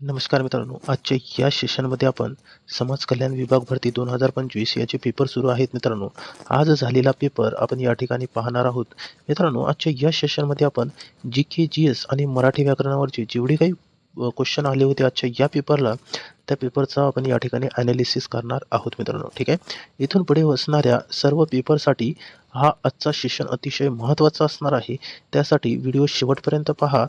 नमस्कार मित्रांनो आजच्या या सेशनमध्ये आपण समाज कल्याण विभाग भरती दोन हजार पंचवीस याचे पेपर सुरू आहेत मित्रांनो. आज झालेला पेपर आपण या ठिकाणी पाहणार आहोत. मित्रांनो आजच्या या सेशनमध्ये आपण जी के जी एस आणि मराठी व्याकरणावरचे जेवढे काही क्वेश्चन आले होते आजच्या या पेपरला त्या पेपरचा आपण या ठिकाणी ॲनालिसिस करणार आहोत मित्रांनो ठीक आहे? इथून पुढे असणाऱ्या सर्व पेपरसाठी हा आजचा सेशन अतिशय महत्त्वाचा असणार आहे. त्यासाठी व्हिडिओ शेवटपर्यंत पहा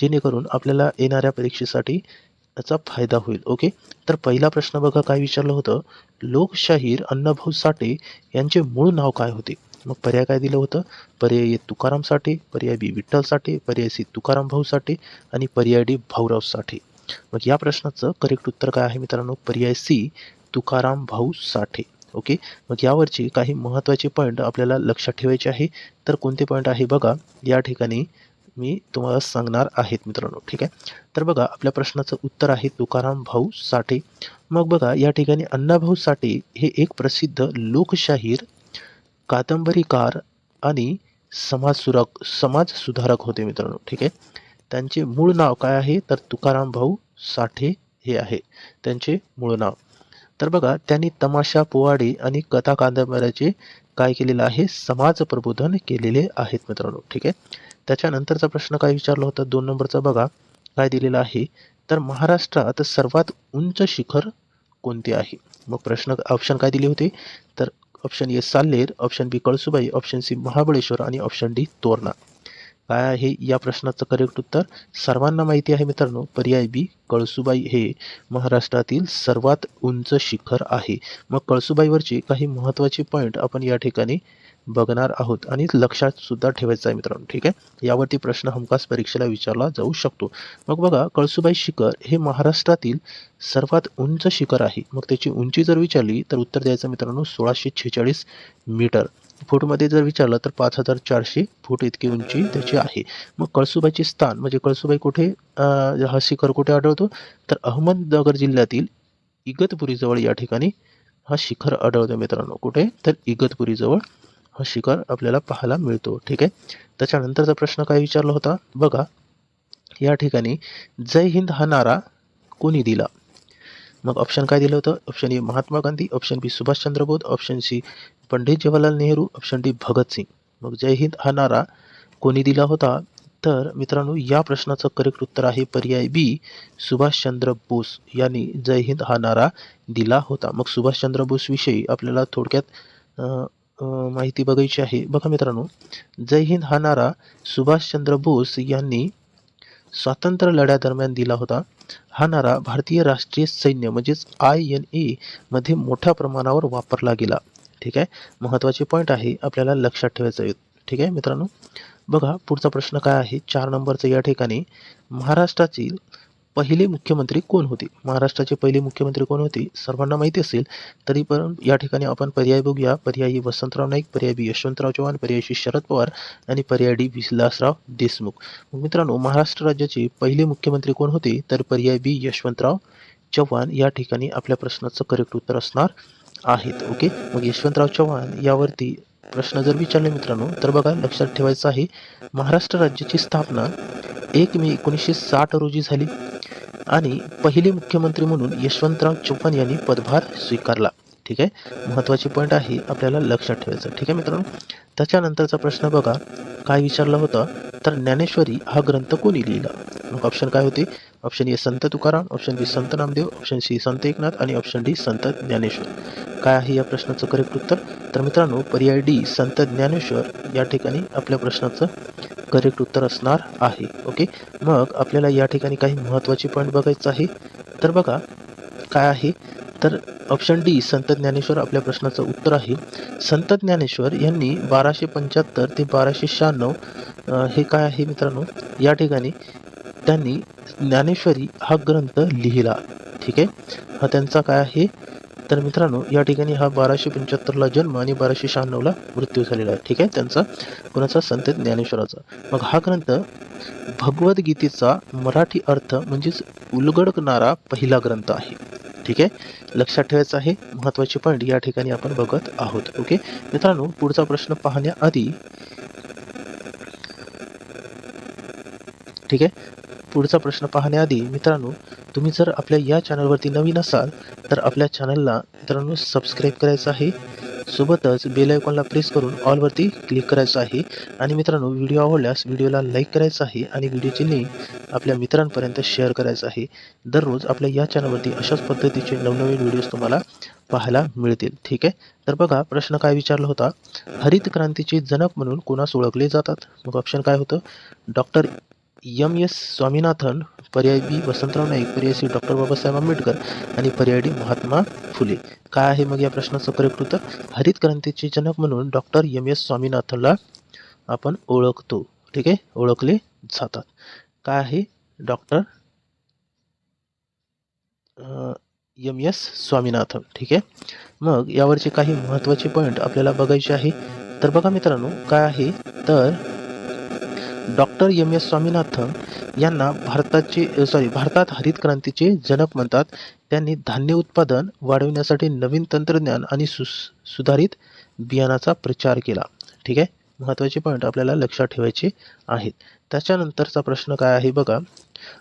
जेणेकरून आपल्याला येणाऱ्या परीक्षेसाठी याचा फायदा होईल ओके तर पहिला प्रश्न बघा काय विचारलं होतं? लोकशाहीर अण्णाभाऊ साठे यांचे मूळ नाव काय होते? मग पर्याय काय दिलं होतं? पर्याय ए तुकाराम साठे पर्याय बी विठ्ठल साठे पर्याय सी तुकाराम भाऊ साठे आणि पर्याय डी भाऊराव साठे. मग या प्रश्नाचं करेक्ट उत्तर काय आहे मित्रांनो? पर्याय सी तुकाराम भाऊ साठे. ओके मग यावरचे काही महत्त्वाचे पॉईंट आपल्याला लक्षात ठेवायचे आहे. तर कोणते पॉईंट आहे बघा? या ठिकाणी मी तुम्हाला सांगणार आहेत मित्रांनो. ठीक आहे? तर बघा आपल्या प्रश्नाचं उत्तर आहे तुकाराम भाऊ साठे. मग बघा या ठिकाणी अण्णाभाऊ साठे हे एक प्रसिद्ध लोकशाहीर कादंबरीकार आणि समाज सुराक समाज सुधारक होते मित्रांनो. ठीक आहे? त्यांचे मूळ नाव काय आहे? तर तुकाराम भाऊ साठे हे आहे. त्यांचे मूळ नाव. तर बघा त्यांनी तमाशा पोवाडे आणि कथा कादंबऱ्याचे काय केलेलं आहे? समाज प्रबोधन केलेले आहेत मित्रांनो. ठीक आहे? त्याच्यानंतरचा प्रश्न काय विचारला होता? दोन नंबरचा बघा. काय दिलेला आहे? तर महाराष्ट्रात सर्वात उंच शिखर कोणते आहे? मग प्रश्न ऑप्शन काय दिले होते? तर option A Salher option B Kalsubai option C Mahabaleshwar आणि ऑप्शन डी तोरणा. काय आहे या प्रश्नाचं करेक्ट उत्तर? सर्वांना माहिती आहे मित्रांनो पर्याय बी कळसुबाई हे महाराष्ट्रातील सर्वात उंच शिखर आहे. मग कळसुबाईवरचे काही महत्त्वाचे पॉईंट आपण या ठिकाणी बघणार आहोत आणि लक्षात सुद्धा ठेवायचं आहे मित्रांनो ठीक आहे? यावरती प्रश्न हमखास परीक्षेला विचारला जाऊ शकतो. मग बघा कळसुबाई शिखर हे महाराष्ट्रातील सर्वात उंच शिखर आहे. मग त्याची उंची जर विचारली तर उत्तर द्यायचं मित्रांनो सोळाशे छेचाळीस मीटर. फूटमध्ये जर विचारलं तर पाच हजार चारशे फूट इतकी उंची त्याची आहे. मग कळसुबाईचे स्थान म्हणजे कळसुबाई कुठे हा शिखर कुठे आढळतो? तर अहमदनगर जिल्ह्यातील इगतपुरीजवळ या ठिकाणी हा शिखर आढळतो मित्रांनो. कुठे? तर इगतपुरीजवळ हा शिखर आपल्याला पाहायला मिळतो. ठीक आहे? त्याच्यानंतरचा प्रश्न काय विचारला होता? बघा या ठिकाणी जय हिंद हा नारा कोणी दिला? मग ऑप्शन काय दिलं होतं? Option A Mahatma Gandhi option B Subhashchandra Bose option C Pandit Jawaharlal Nehru option D Bhagat Singh मग जय हिंद हा नारा कोणी दिला होता? तर मित्रांनो या प्रश्नाचं करेक्ट उत्तर आहे पर्याय बी सुभाषचंद्र बोस यांनी जय हिंद हा नारा दिला होता. मग सुभाषचंद्र बोसविषयी आपल्याला थोडक्यात माहिती बघायची आहे. बघा मित्रांनो जय हिंद हा नारा सुभाषचंद्र बोस यांनी स्वातंत्र्य लढ्यादरम्यान दिला होता. हा नारा भारतीय राष्ट्रीय सैन्य म्हणजेच आय एन ए मध्ये मोठ्या प्रमाणावर वापरला गेला. ठीक आहे? महत्त्वाचे पॉईंट आहे आपल्याला लक्षात ठेवायचं आहे. ठीक आहे मित्रांनो? बघा पुढचा प्रश्न काय आहे? चार नंबरचा या ठिकाणी महाराष्ट्रातील पहिले मुख्यमंत्री कोण होते? महाराष्ट्राचे पहिले मुख्यमंत्री कोण होते? सर्वांना माहिती असेल तरी पण या ठिकाणी आपण पर्याय बघूया. पर्यायी वसंतराव नाईक पर्याय बी यशवंतराव चव्हाण पर्याय सी शरद पवार आणि पर्याय डी विलासराव देशमुख. मग मित्रांनो महाराष्ट्र राज्याचे पहिले मुख्यमंत्री कोण होते? तर पर्याय बी यशवंतराव चव्हाण या ठिकाणी आपल्या प्रश्नाचं करेक्ट उत्तर असणार आहेत. ओके? मग यशवंतराव चव्हाण यावरती प्रश्न जर विचारले मित्रांनो तर बघा लक्षात ठेवायचं आहे महाराष्ट्र राज्याची स्थापना एक मे एकोणीसशे साठ रोजी झाली आणि पहिले मुख्यमंत्री म्हणून यशवंतराव चव्हाण यांनी पदभार स्वीकारला. ठीक आहे? महत्त्वाची पॉईंट आहे आपल्याला लक्षात ठेवायचं. ठीक आहे मित्रांनो? त्याच्यानंतरचा प्रश्न बघा. काय विचारला होता? तर ज्ञानेश्वरी हा ग्रंथ कोणी लिहिला? मग ऑप्शन काय होते? Option A Sant Tukaram option B Sant Namdev option C संत एकनाथ आणि ऑप्शन डी संत ज्ञानेश्वर. काय आहे या प्रश्नाचं करेक्ट उत्तर? तर मित्रांनो पर्याय डी संत ज्ञानेश्वर या ठिकाणी आपल्या प्रश्नाचं करेक्ट उत्तर असणार आहे. ओके? मग आपल्याला या ठिकाणी काही महत्त्वाचे पॉईंट बघायचं आहे. तर बघा काय आहे? तर ऑप्शन डी संत ज्ञानेश्वर आपल्या प्रश्नाचं उत्तर आहे. संत ज्ञानेश्वर यांनी बाराशे पंच्याहत्तर ते बाराशे शहाण्णव हे काय आहे मित्रांनो? या ठिकाणी त्यांनी ज्ञानेश्वरी हा ग्रंथ लिहिला. ठीक आहे? हा त्यांचा काय आहे? तर मित्रांनो या ठिकाणी हा बाराशे पंच्याहत्तरला जन्म आणि बाराशे शहाण्णवला मृत्यू झालेला आहे. ठीक आहे? त्यांचा कोणाचा? संत ज्ञानेश्वराचा. मग हा ग्रंथ भगवद्गीतेचा मराठी अर्थ म्हणजेच उलगडणारा पहिला ग्रंथ आहे. ठीक आहे? लक्षात ठेवायचं आहे. महत्त्वाचे पॉईंट या ठिकाणी आपण बघत आहोत. ओके? मित्रांनो पुढचा प्रश्न पाहण्याआधी ठीक आहे? पुढचा प्रश्न पाहण्याआधी मित्रांनो तुम्ही जर आपल्या या चॅनलवरती नवीन असाल तर आपल्या चॅनलला मित्रांनो सबस्क्राईब करायचं आहे. सोबतच बेल आयकॉनला प्रेस करून ऑलवरती क्लिक करायचं आहे. आणि मित्रांनो व्हिडिओ आवडल्यास व्हिडिओला लाईक करायचं आहे आणि व्हिडिओची लिंक आपल्या मित्रांपर्यंत शेअर करायचं आहे. दररोज आपल्या या चॅनलवरती अशाच पद्धतीचे नवनवीन व्हिडिओज तुम्हाला पाहायला मिळतील. ठीक आहे? तर बघा प्रश्न काय विचारला होता? हरित क्रांतीचे जनक म्हणून कोणास ओळखले जातात? मग ऑप्शन काय होतं? डॉक्टर एम एस स्वामीनाथन पर्याय बी वसंतराव नाईक पर्याय सी डॉक्टर बाबासाहेब आंबेडकर आणि पर्याय डी महात्मा फुले. काय आहे मग या प्रश्नाचं करेक्ट उत्तर हरित क्रांतीचे जनक म्हणून डॉक्टर एम एस स्वामीनाथनला आपण ओळखतो. ठीक आहे? ओळखले जातात. काय आहे डॉक्टर एम एस स्वामीनाथन? ठीक आहे? मग यावरचे काही महत्त्वाचे पॉईंट आपल्याला बघायचे आहे. तर बघा मित्रांनो काय आहे? तर डॉक्टर एम एस स्वामीनाथन यांना भारताचे सॉरी भारतात हरित क्रांतीचे जनक म्हणतात. त्यांनी धान्य उत्पादन वाढवण्यासाठी नवीन तंत्रज्ञान आणि सु सुधारित बियाणाचा प्रचार केला. ठीक आहे? महत्त्वाचे पॉईंट आपल्याला लक्षात ठेवायचे आहेत. त्याच्यानंतरचा प्रश्न काय आहे बघा.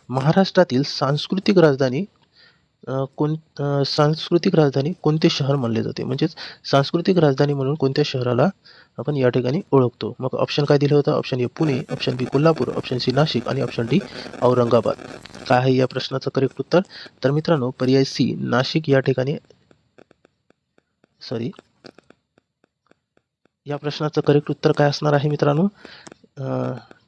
महाराष्ट्रातील सांस्कृतिक राजधानी कोण सांस्कृतिक राजधानी कोणते शहर मानले जाते? म्हणजेच सांस्कृतिक राजधानी म्हणून कोणत्या शहराला आपण या ठिकाणी ओळखतो? मग ऑप्शन काय दिलं होतं? Option A Pune option B Kolhapur option C Nashik आणि ऑप्शन डी औरंगाबाद. काय आहे या प्रश्नाचं करेक्ट उत्तर? तर मित्रांनो पर्याय सी नाशिक या ठिकाणी सॉरी या प्रश्नाचं करेक्ट उत्तर काय असणार आहे मित्रांनो?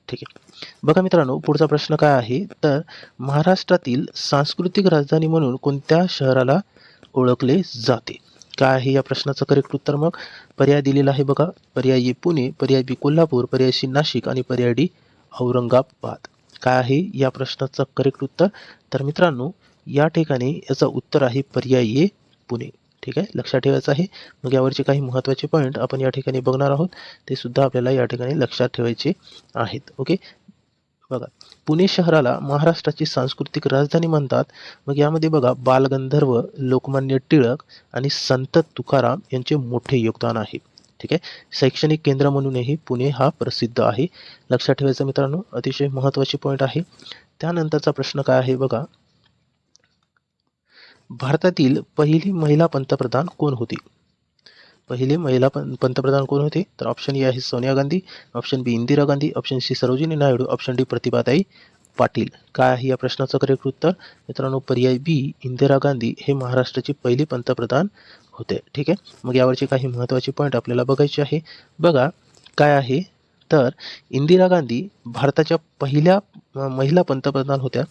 ठीक आहे. बघा मित्रांनो पुढचा प्रश्न काय आहे? तर महाराष्ट्रातील सांस्कृतिक राजधानी म्हणून कोणत्या शहराला ओळखले जाते? काय आहे या प्रश्नाचं करेक्ट उत्तर मग? पर्याय दिलेला आहे बघा. पर्याय ए पुणे पर्याय बी कोल्हापूर पर्याय सी नाशिक आणि पर्याय डी औरंगाबाद. काय आहे या प्रश्नाचं करेक्ट उत्तर? तर मित्रांनो या ठिकाणी याचं उत्तर आहे पर्याय ए पुणे. ठीक आहे? लक्षात ठेवायचं आहे. मग यावरचे काही महत्त्वाचे पॉईंट आपण या ठिकाणी बघणार आहोत. ते सुद्धा आपल्याला या ठिकाणी लक्षात ठेवायचे आहेत. ओके? बघा. पुणे शहराला महाराष्ट्राची सांस्कृतिक राजधानी म्हणतात. मग यामध्ये बघा बालगंधर्व लोकमान्य टिळक आणि संत तुकाराम यांचे मोठे योगदान आहे. ठीक आहे? शैक्षणिक केंद्र म्हणूनही पुणे हा प्रसिद्ध आहे. लक्षात ठेवायचं मित्रांनो अतिशय महत्त्वाचे पॉईंट आहे. त्यानंतरचा प्रश्न काय आहे बघा? भारतातील पहिली महिला पंतप्रधान कोण होती? पहिली महिला पं पंतप्रधान कोण होते? तर ऑप्शन ए आहे Sonia Gandhi option B Indira Gandhi option C Sarojini Naidu option D प्रतिभाताई पाटील. काय आहे या प्रश्नाचं करेक्ट उत्तर? मित्रांनो पर्याय बी इंदिरा गांधी हे महाराष्ट्राचे पहिले पंतप्रधान होते. ठीक आहे? मग यावरचे काही महत्त्वाचे पॉईंट आपल्याला बघायचे आहे. बघा काय आहे? तर इंदिरा गांधी भारताच्या पहिल्या महिला पंतप्रधान होत्या.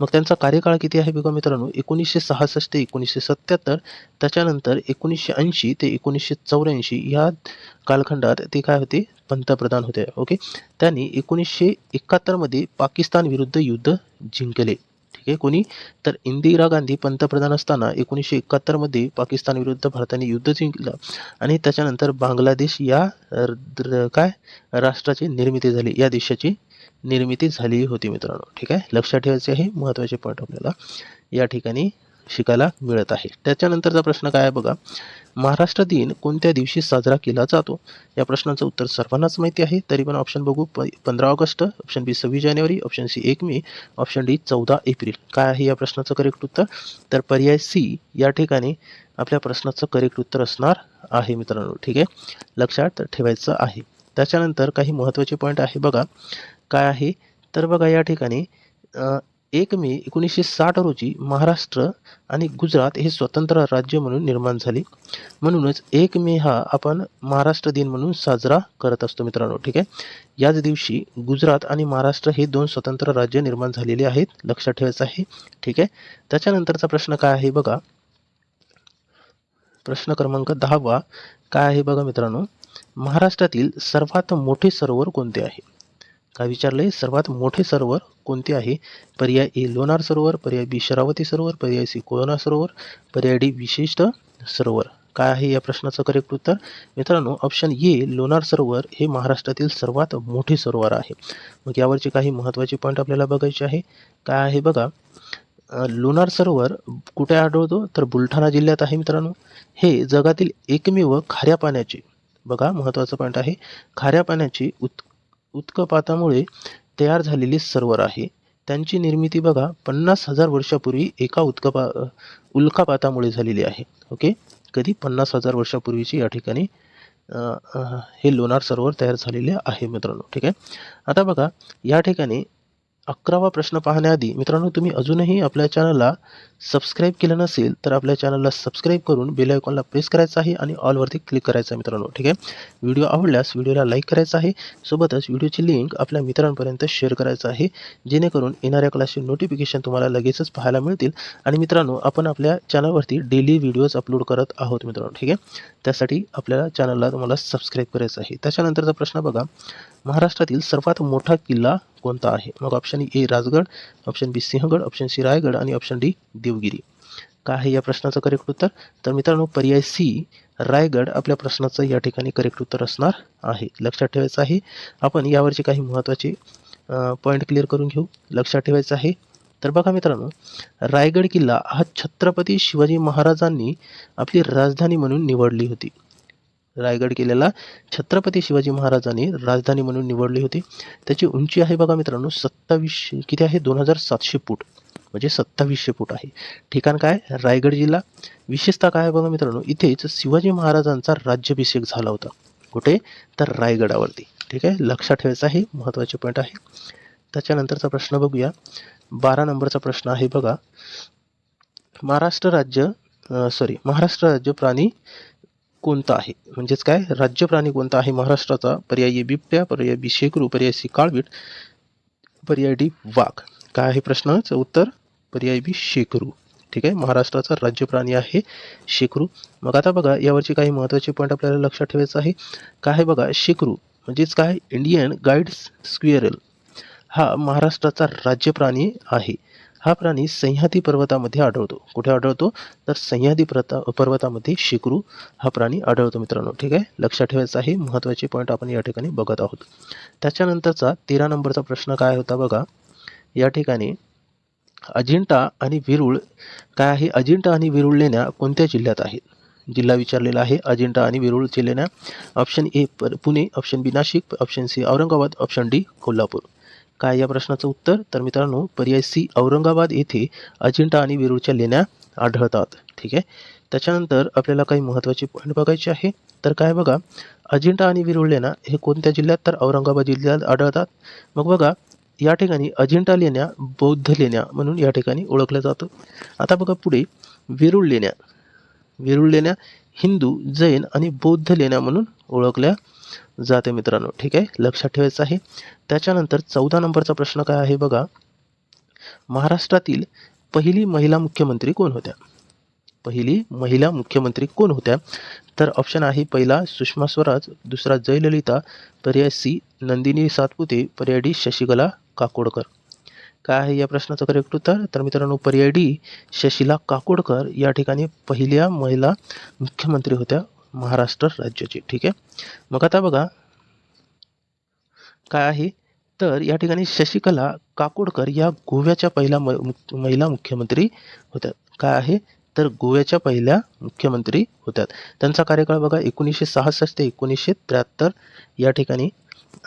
मग त्यांचा कार्यकाळ किती आहे बघा मित्रांनो? एकोणीसशे सहासष्ट ते एकोणीसशे सत्याहत्तर. त्याच्यानंतर एकोणीसशे ऐंशी ते एकोणीसशे चौऱ्याऐंशी या कालखंडात ते काय होते? पंतप्रधान होते. ओके? त्यांनी एकोणीसशे एकाहत्तरमध्ये पाकिस्तान विरुद्ध युद्ध जिंकले. ठीक आहे. कोणी? तर इंदिरा गांधी पंतप्रधान असताना एकोणीसशे एकाहत्तरमध्ये पाकिस्तान विरुद्ध भारताने युद्ध जिंकलं आणि त्याच्यानंतर बांगलादेश या काय? राष्ट्राची निर्मिती झाली. या देशाची निर्मिती झाली होती मित्रांनो. ठीक आहे? लक्षात ठेवायचे आहे. महत्त्वाचे पॉईंट आपल्याला. या ठिकाणी शिकायला मिळत आहे. त्याच्यानंतरचा प्रश्न काय आहे बघा? महाराष्ट्र दिन कोणत्या दिवशी साजरा केला जातो? या प्रश्नाचं उत्तर सर्वांनाच माहिती आहे. तरी पण ऑप्शन बघू. प पंधरा ऑगस्ट ऑप्शन बी सव्वीस जानेवारी ऑप्शन सी एक मे ऑप्शन डी चौदा एप्रिल. काय आहे या प्रश्नाचं करेक्ट उत्तर? तर पर्याय सी या ठिकाणी आपल्या प्रश्नाचं करेक्ट उत्तर असणार आहे मित्रांनो. ठीक आहे? लक्षात ठेवायचं आहे. त्याच्यानंतर काही महत्त्वाचे पॉईंट आहे बघा. काय आहे? तर बघा या ठिकाणी एक मे एकोणीसशे साठ रोजी महाराष्ट्र आणि गुजरात हे स्वतंत्र राज्य म्हणून निर्माण झाले. म्हणूनच एक मे हा आपण महाराष्ट्र दिन म्हणून साजरा करत असतो मित्रांनो ठीक आहे? याच दिवशी गुजरात आणि महाराष्ट्र हे दोन स्वतंत्र राज्य निर्माण झालेले आहेत लक्षात ठेवायचं आहे ठीक आहे? त्याच्यानंतरचा प्रश्न काय आहे बघा. प्रश्न क्रमांक दहावा काय आहे बघा मित्रांनो? महाराष्ट्रातील सर्वात मोठे सरोवर कोणते आहे? काय आहे सर्वात मोठे सरोवर कोणते आहे? पर्याय ए लोणार सरोवर पर्याय बी शरावती सरोवर पर्याय सी कोयना सरोवर पर्याय डी विशिष्ट सरोवर. काय आहे या प्रश्नाचं करेक्ट उत्तर? मित्रांनो ऑप्शन ए लोणार सरोवर हे महाराष्ट्रातील सर्वात मोठे सरोवर आहे. मग यावरचे काही महत्त्वाचे पॉईंट आपल्याला बघायचे आहे. काय आहे बघा लोणार सरोवर कुठे आढळतो? तर बुलढाणा जिल्ह्यात आहे मित्रांनो. हे जगातील एकमेव खाऱ्या पाण्याचे बघा महत्त्वाचं पॉईंट आहे. खाऱ्या पाण्याची उत् उत्कपातामुळे तयार झालेले सरोवर आहे. त्यांची निर्मिती बघा पन्नास हजार वर्षापूर्वी एका उत्कपा उल्कापातामुळे झालेली आहे. ओके? कधी? पन्नास हजार वर्षापूर्वीची या ठिकाणी हे लोणार सरोवर तयार झालेले आहे मित्रांनो. ठीक आहे? आता बघा या ठिकाणी अकरावा प्रश्न पाहण्याआधी मित्रांनो तुम्ही अजूनही आपल्या चॅनलला सबस्क्राईब केलं नसेल तर आपल्या चॅनलला सबस्क्राईब करून बेल आयकॉनला प्रेस करायचं आहे आणि ऑलवरती क्लिक करायचं आहे मित्रांनो ठीक आहे? व्हिडिओ आवडल्यास व्हिडिओला लाईक करायचा आहे. सोबतच व्हिडिओची लिंक आपल्या मित्रांपर्यंत शेअर करायचं आहे. जेणेकरून येणाऱ्या क्लासचे नोटिफिकेशन तुम्हाला लगेचच पाहायला मिळतील. आणि मित्रांनो आपण आपल्या चॅनलवरती डेली व्हिडिओज अपलोड करत आहोत मित्रांनो ठीक आहे? त्यासाठी आपल्याला चॅनलला तुम्हाला सबस्क्राईब करायचं आहे. त्याच्यानंतरचा प्रश्न बघा. महाराष्ट्रातील सर्वात मोठा किल्ला कोणता आहे? मग option A Rajgad option B Sinhagad option C Raigad आणि ऑप्शन डी देवगिरी. काय आहे या प्रश्नाचं करेक्ट उत्तर? तर मित्रांनो पर्याय सी रायगड आपल्या प्रश्नाचं या ठिकाणी करेक्ट उत्तर असणार आहे. लक्षात ठेवायचं आहे आपण यावरचे काही महत्त्वाचे पॉईंट क्लिअर करून घेऊ. लक्षात ठेवायचं आहे. तर बघा मित्रांनो रायगड किल्ला हा छत्रपती शिवाजी महाराजांनी आपली राजधानी म्हणून निवडली होती. रायगड किल्ल्याला छत्रपती शिवाजी महाराजांनी राजधानी म्हणून निवडली होती. त्याची उंची आहे बघा मित्रांनो सत्तावीसशे किती आहे? दोन हजार सातशे फूट. म्हणजे सत्तावीसशे फूट आहे. ठिकाण काय? रायगड जिल्हा. विशेषतः काय आहे बघा मित्रांनो इथेच शिवाजी महाराजांचा राज्याभिषेक झाला होता. कुठे? तर रायगडावरती. ठीक आहे? लक्षात ठेवायचं आहे महत्त्वाचे पॉईंट आहे. त्याच्यानंतरचा प्रश्न बघूया. बारा नंबरचा प्रश्न आहे बघा. महाराष्ट्र राज्य सॉरी महाराष्ट्र राज्य प्राणी कोणता आहे? म्हणजेच काय? राज्य प्राणी कोणता आहे? महाराष्ट्राचा पर्याय बिबट्या पर्याय बी शेकरू पर्याय सी काळवीट पर्याय डी वाघ. काय आहे प्रश्नाचं उत्तर? पर्याय बी शेकरू ठीक आहे? महाराष्ट्राचा राज्य प्राणी आहे शेकरू मग आता बघा यावरचे काही महत्त्वाचे पॉईंट आपल्याला लक्षात ठेवायचं आहे. काय बघा शेकरू म्हणजेच काय? इंडियन गाईड्स स्क्वेअरल हा महाराष्ट्राचा राज्य प्राणी आहे. हा प्राणी सह्याद्री पर्वतामध्ये आढळतो. कुठे आढळतो? तर सह्याद्री पर्वता पर्वतामध्ये शिकरू हा प्राणी आढळतो मित्रांनो. ठीक आहे? लक्षात ठेवायचं आहे. महत्त्वाचे पॉईंट आपण या ठिकाणी बघत आहोत. त्याच्यानंतरचा तेरा नंबरचा प्रश्न काय होता बघा? या ठिकाणी अजिंठा आणि वेरूळ काय आहे? अजिंठा आणि वेरूळ लेण्या कोणत्या जिल्ह्यात आहेत? जिल्हा विचारलेला आहे. अजिंठा आणि वेरूळचे लेण्या option A Pune option B Nashik option C Aurangabad option D Kolhapur. काय या प्रश्नाचं उत्तर? तर मित्रांनो पर्याय सी औरंगाबाद येथे अजिंठा आणि वेरूळच्या लेण्या आढळतात. ठीक आहे? त्याच्यानंतर आपल्याला काही महत्त्वाचे पॉईंट बघायचे आहे. तर काय बघा? अजिंठा आणि वेरूळ लेण्या हे कोणत्या जिल्ह्यात? तर औरंगाबाद जिल्ह्यात आढळतात. मग बघा या ठिकाणी अजिंठा लेण्या बौद्ध लेण्या म्हणून या ठिकाणी ओळखलं जातं. आता बघा पुढे वेरूळ लेण्या. वेरूळ लेण्या हिंदू जैन आणि बौद्ध लेण्या म्हणून ओळखल्या जाते मित्रांनो. ठीक आहे? लक्षात ठेवायचं आहे. त्याच्यानंतर चौदा नंबरचा प्रश्न काय आहे बघा? महाराष्ट्रातील पहिली महिला मुख्यमंत्री कोण होत्या? पहिली महिला मुख्यमंत्री कोण होत्या? तर ऑप्शन आहे पहिला सुषमा स्वराज दुसरा जयललिता पर्याय सी नंदिनी सातपुते पर्याय डी शशिकला काकोडकर. काय आहे या प्रश्नाचं करेक्ट उत्तर? तर मित्रांनो पर्याय डी शशिला काकोडकर या ठिकाणी पहिल्या महिला मुख्यमंत्री होत्या महाराष्ट्र राज्याचे. ठीक आहे? मग आता बघा काय आहे? तर या ठिकाणी शशिकला काकोडकर या गोव्याच्या पहिल्या महिला मुख्यमंत्री होत्या. काय आहे? तर गोव्याच्या पहिल्या मुख्यमंत्री होत्या. त्यांचा कार्यकाळ बघा एकोणीसशे सहासष्ट ते एकोणीसशे त्र्याहत्तर या ठिकाणी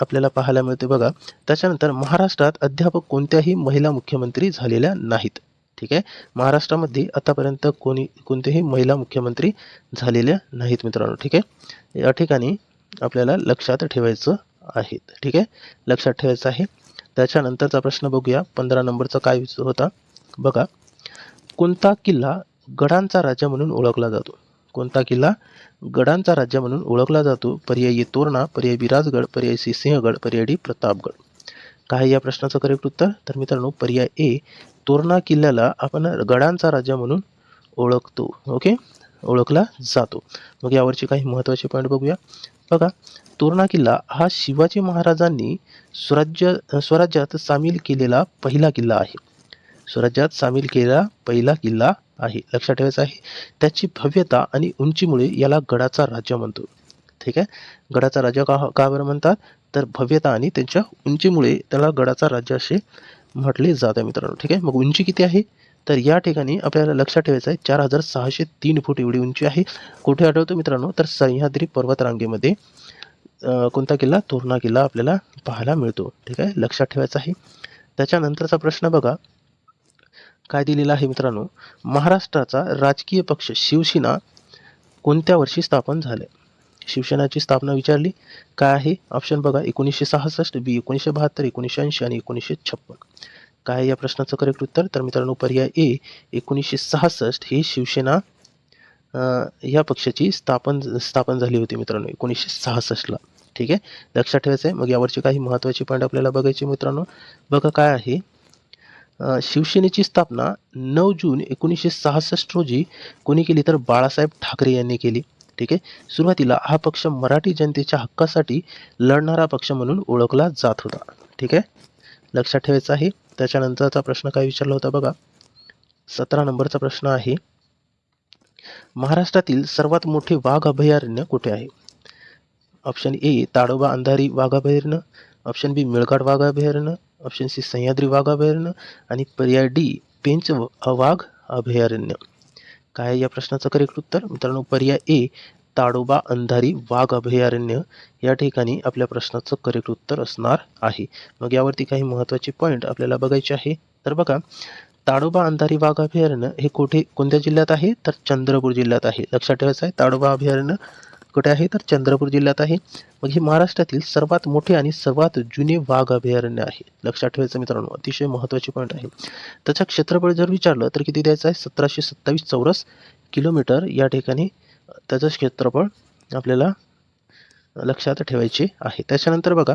आपल्याला पाहायला मिळते बघा. त्याच्यानंतर महाराष्ट्रात अद्याप कोणत्याही महिला मुख्यमंत्री झालेल्या नाहीत. ठीक आहे? महाराष्ट्रामध्ये आतापर्यंत कोणी कोणतेही महिला मुख्यमंत्री झालेल्या नाहीत मित्रांनो. ठीक आहे? या ठिकाणी आपल्याला लक्षात ठेवायचं आहे. ठीक आहे? लक्षात ठेवायचं आहे. त्याच्यानंतरचा प्रश्न बघूया. पंधरा नंबरचा काय विचार होता? बघा. कोणता किल्ला गडांचा राजा म्हणून ओळखला जातो? कोणता किल्ला? गडांचा राज्य म्हणून ओळखला जातो. पर्यायी तोरणा पर्याय विराजगड पर्यायी पर्याय सी सिंहगड पर्याय डी प्रतापगड. काय या प्रश्नाचं करेक्ट उत्तर? तर मित्रांनो पर्याय ए तोरणा किल्ल्याला आपण गडांचा राज्य म्हणून ओळखतो. ओके ओळखला जातो. मग यावरचे काही महत्त्वाचे पॉईंट बघूया. बघा तोरणा किल्ला हा शिवाजी महाराजांनी स्वराज्य स्वराज्यात सामील केलेला पहिला किल्ला आहे. स्वराज्यात सामील केलेला पहिला किल्ला आहे. लक्षात ठेवायचं आहे त्याची भव्यता आणि उंचीमुळे याला गडाचा राजा म्हणतो. ठीक आहे? गडाचा राजा का का बरं म्हणतात? तर भव्यता आणि त्यांच्या उंचीमुळे त्याला गडाचा राज्य असे म्हटले जाते मित्रांनो. ठीक आहे? मग उंची किती आहे? तर या ठिकाणी आपल्याला लक्षात ठेवायचं आहे चार हजार सहाशे तीन फूट एवढी उंची आहे. कुठे आढळतो मित्रांनो? तर सह्याद्री पर्वतरांगेमध्ये कोणता किल्ला? तोरणा किल्ला आपल्याला पाहायला मिळतो. ठीक आहे? लक्षात ठेवायचा आहे. त्याच्यानंतरचा प्रश्न बघा. काय दिलेला आहे मित्रांनो? महाराष्ट्राचा राजकीय पक्ष शिवसेना कोणत्या वर्षी स्थापन झाले शिवसेनाची स्थापना विचारली. काय आहे? ऑप्शन बघा. एकोणीसशे सहासष्ट बी एकोणीसशे बहात्तर एकोणीसशे ऐंशी आणि एकोणीसशे छप्पन. काय आहे या प्रश्नाचं करेक्ट उत्तर? तर मित्रांनो पर्याय ए एकोणीसशे सहासष्ट ही शिवसेना या पक्षाची स्थापन स्थापन झाली होती मित्रांनो एकोणीसशे सहासष्टला. ठीक आहे? लक्षात ठेवायचं आहे मग यावरचे काही महत्त्वाची पॉईंट आपल्याला बघायची मित्रांनो. बघा काय आहे. शिवसेनेची स्थापना नऊ जून एकोणीसशे सहासष्ट रोजी कोणी केली तर बाळासाहेब ठाकरे यांनी केली. ठीक आहे? सुरुवातीला हा पक्ष मराठी जनतेच्या हक्कासाठी लढणारा पक्ष म्हणून ओळखला जात होता. ठीक आहे? लक्षात ठेवायचं आहे. त्याच्यानंतरचा प्रश्न काय विचारला होता बघा. सतरा नंबरचा प्रश्न आहे. महाराष्ट्रातील सर्वात मोठे वाघ अभयारण्य कुठे आहे? ऑप्शन ए ताडोबा अंधारी वाघ अभयारण्य. ऑप्शन बी मिळघाट वाघ अभयारण्य. ऑप्शन सी सह्याद्री वाघ अभयारण्य आणि पर्याय डी पेंच व- वाघ अभयारण्य. काय आहे या प्रश्नाचं करेक्ट उत्तर? मित्रांनो पर्याय ए ताडोबा अंधारी वाघ अभयारण्य. या ठिकाणी आपल्या प्रश्नाचं करेक्ट उत्तर असणार आहे. मग यावरती काही महत्त्वाचे पॉईंट आपल्याला बघायचे आहे. तर बघा ताडोबा अंधारी वाघ अभयारण्य हे कुठे कोणत्या जिल्ह्यात आहे? तर चंद्रपूर जिल्ह्यात आहे. लक्षात ठेवायचं आहे ताडोबा अभयारण्य कुठे आहे तर चंद्रपूर जिल्ह्यात आहे. मग हे महाराष्ट्रातील सर्वात मोठे आणि सर्वात जुने वाघ अभयारण्य आहे. लक्षात ठेवायचं मित्रांनो अतिशय महत्त्वाचे पॉईंट आहे. त्याचं क्षेत्रफळ जर विचारलं तर किती द्यायचं आहे? सतराशे सत्तावीस चौरस किलोमीटर या ठिकाणी त्याचं क्षेत्रफळ आपल्याला लक्षात ठेवायचे आहे. त्याच्यानंतर बघा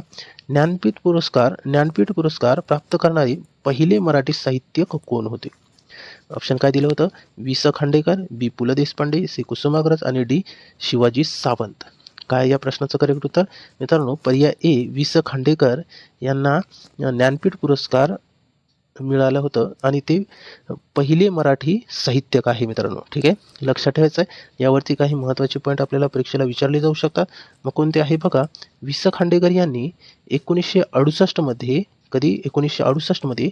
ज्ञानपीठ पुरस्कार ज्ञानपीठ पुरस्कार प्राप्त करणारे पहिले मराठी साहित्यिक कोण होते? ऑप्शन काय दिलं होतं? वि स खांडेकर बी पु ल देशपांडे सी कुसुमाग्रज आणि डी शिवाजी सावंत. काय या प्रश्नाचं करेक्ट उत्तर? मित्रांनो पर्याय ए वि स खांडेकर यांना ज्ञानपीठ पुरस्कार मिळालं होतं आणि ते पहिले मराठी साहित्यक आहे मित्रांनो. ठीक आहे? लक्षात ठेवायचं आहे यावरती काही महत्त्वाचे पॉईंट आपल्याला परीक्षेला विचारले जाऊ शकतात. मग कोणते आहे? बघा वि स खांडेकर यांनी एकोणीसशे अडुसष्टमध्ये कधी एकोणीसशे अडुसष्टमध्ये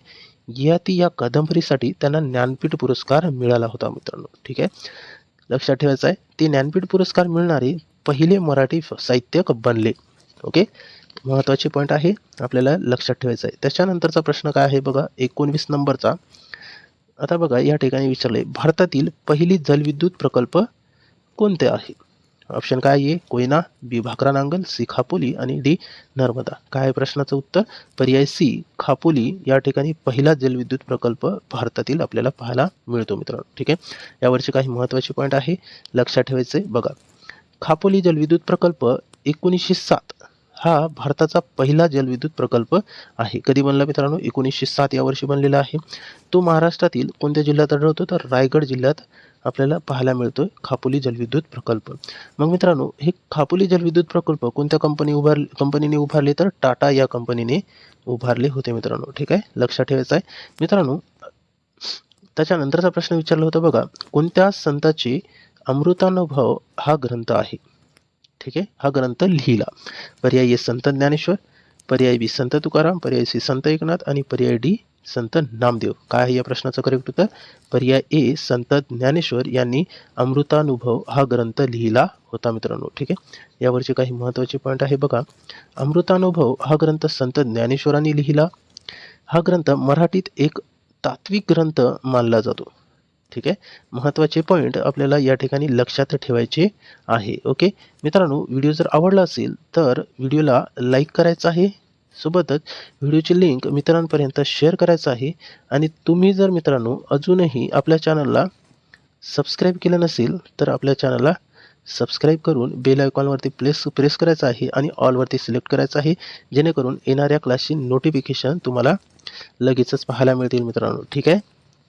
ययाती या कादंबरीसाठी त्यांना ज्ञानपीठ पुरस्कार मिळाला होता मित्रांनो. ठीक आहे? लक्षात ठेवायचं आहे ते ज्ञानपीठ पुरस्कार मिळणारे पहिले मराठी साहित्यक बनले. ओके? महत्त्वाचे पॉईंट आहे आपल्याला लक्षात ठेवायचं आहे. त्याच्यानंतरचा प्रश्न काय आहे बघा एकोणवीस नंबरचा. आता बघा या ठिकाणी विचारले भारतातील पहिली जलविद्युत प्रकल्प कोणते आहे? ऑप्शन काय आहे? कोयना बी भाकरा नांगल सी खापोली आणि डी नर्मदा. काय प्रश्नाचं उत्तर? पर्याय सी खापोली या ठिकाणी पहिला जलविद्युत प्रकल्प भारतातील आपल्याला पाहायला मिळतो मित्रांनो. ठीक आहे? यावरचे काही महत्त्वाचे पॉईंट आहे. लक्षात ठेवायचे बघा. खापोली जलविद्युत प्रकल्प एकोणीसशे सात हा भारताचा पहिला जलविद्युत प्रकल्प आहे. कधी बनला मित्रांनो? एकोणीसशे सात या वर्षी बनलेला आहे. तो महाराष्ट्रातील कोणत्या जिल्ह्यात आढळतो? तर रायगड जिल्ह्यात आपल्याला पाहायला मिळतोय खापोली जलविद्युत प्रकल्प. मग मित्रांनो हे खापोली जलविद्युत प्रकल्प कोणत्या कंपनी उभार कंपनीने उभारले? तर टाटा या कंपनीने उभारले होते मित्रांनो. ठीक आहे? लक्षात ठेवायचं आहे. मित्रांनो त्याच्यानंतरचा प्रश्न विचारला होता बघा. कोणत्या संताची अमृतानुभव हा ग्रंथ आहे? ठीक आहे? हा ग्रंथ लिहिला. पर्याय ए संत ज्ञानेश्वर पर्याय बी संत तुकाराम पर्याय सी संत एकनाथ आणि पर्याय डी संत नामदेव. काय आहे या प्रश्नाचं करेक्ट उत्तर? पर्याय ए संत ज्ञानेश्वर यांनी अमृतानुभव हा ग्रंथ लिहिला होता मित्रांनो. ठीक आहे? यावरचे काही महत्त्वाचे पॉईंट आहे बघा. अमृतानुभव हा ग्रंथ संत ज्ञानेश्वरांनी लिहिला. हा ग्रंथ मराठीत एक तात्विक ग्रंथ मानला जातो. ठीक आहे? महत्त्वाचे पॉईंट आपल्याला या ठिकाणी लक्षात ठेवायचे आहे. ओके मित्रांनो व्हिडिओ जर आवडला असेल तर व्हिडिओला लाईक करायचा आहे. सोबतच व्हिडिओची लिंक मित्रांपर्यंत शेअर करायचं आहे. आणि तुम्ही जर मित्रांनो अजूनही आपल्या चॅनलला सबस्क्राईब केलं नसेल तर आपल्या चॅनलला सबस्क्राईब करून बेल आयकॉनवरती प्लेस प्रेस करायचं आहे आणि ऑलवरती सिलेक्ट करायचं आहे. जेणेकरून येणाऱ्या क्लासची नोटिफिकेशन तुम्हाला लगेचच पाहायला मिळतील मित्रांनो. ठीक आहे?